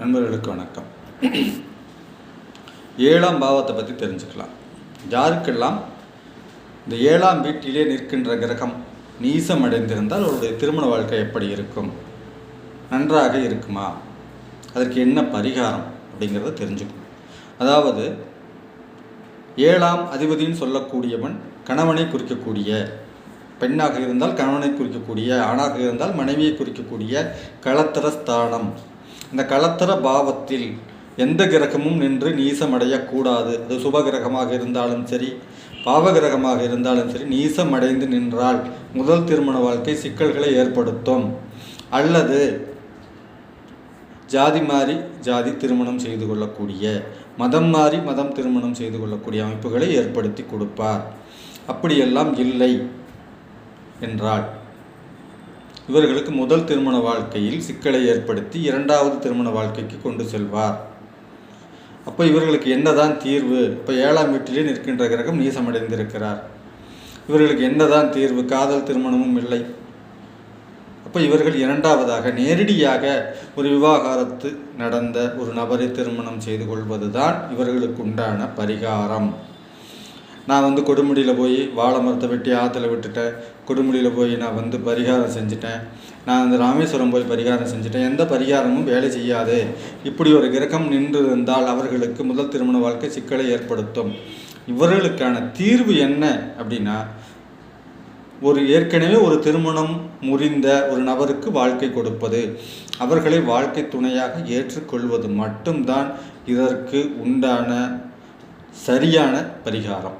நண்பர்களுக்கு வணக்கம். ஏழாம் பாவத்தை பற்றி தெரிஞ்சுக்கலாம். யாருக்கெல்லாம் இந்த ஏழாம் வீட்டிலே நிற்கின்ற கிரகம் நீசம் அடைந்திருந்தால் அவருடைய திருமண வாழ்க்கை எப்படி இருக்கும்? நன்றாக இருக்குமா? அதற்கு என்ன பரிகாரம் அப்படிங்கிறத தெரிஞ்சுக்கணும். அதாவது ஏழாம் அதிபதின்னு சொல்லக்கூடியவன் கணவனை குறிக்கக்கூடிய பெண்ணாக இருந்தால் கணவனை குறிக்கக்கூடிய ஆணாக இருந்தால் மனைவியை குறிக்கக்கூடிய களத்திர ஸ்தானம் இந்த களத்திர பாவத்தில் எந்த கிரகமும் நின்று நீசமடையக்கூடாது. அது சுப கிரகமாக இருந்தாலும் சரி பாவகிரகமாக இருந்தாலும் சரி நீசம் அடைந்து நின்றால் முதல் திருமண வாழ்க்கை சிக்கல்களை ஏற்படுத்தும். அல்லது ஜாதி மாறி ஜாதி திருமணம் செய்து கொள்ளக்கூடிய மதம் மாறி மதம் திருமணம் செய்து கொள்ளக்கூடிய அமைப்புகளை ஏற்படுத்தி கொடுப்பார். அப்படியெல்லாம் இல்லை என்றால் இவர்களுக்கு முதல் திருமண வாழ்க்கையில் சிக்கலை ஏற்படுத்தி இரண்டாவது திருமண வாழ்க்கைக்கு கொண்டு செல்வார். அப்போ இவர்களுக்கு என்னதான் தீர்வு? இப்போ ஏழாம் வீட்டிலே நிற்கின்ற கிரகம் நீசமடைந்திருக்கிறார். இவர்களுக்கு என்னதான் தீர்வு? காதல் திருமணமும் இல்லை. அப்போ இவர்கள் இரண்டாவதாக நேரடியாக ஒரு விவாகரத்து நடந்த ஒரு நபரை திருமணம் செய்து கொள்வது தான் இவர்களுக்கு உண்டான பரிகாரம். நான் வந்து கொடுமுடியில் போய் வாழை மரத்தை வெட்டி ஆற்றுல விட்டுட்டேன். கொடுமுடியில் போய் நான் வந்து பரிகாரம் செஞ்சுட்டேன். நான் அந்த ராமேஸ்வரம் போய் பரிகாரம் செஞ்சுட்டேன். எந்த பரிகாரமும் வேலை செய்யாது. இப்படி ஒரு கிரகம் நின்று இருந்தால் அவர்களுக்கு முதல் திருமண வாழ்க்கை சிக்கலை ஏற்படுத்தும். இவர்களுக்கான தீர்வு என்ன அப்படின்னா ஒரு ஏற்கனவே ஒரு திருமணம் முறிந்த ஒரு நபருக்கு வாழ்க்கை கொடுப்பது. அவர்களை வாழ்க்கை துணையாக ஏற்றுக்கொள்வது மட்டும்தான் இதற்கு உண்டான சரியான பரிகாரம்.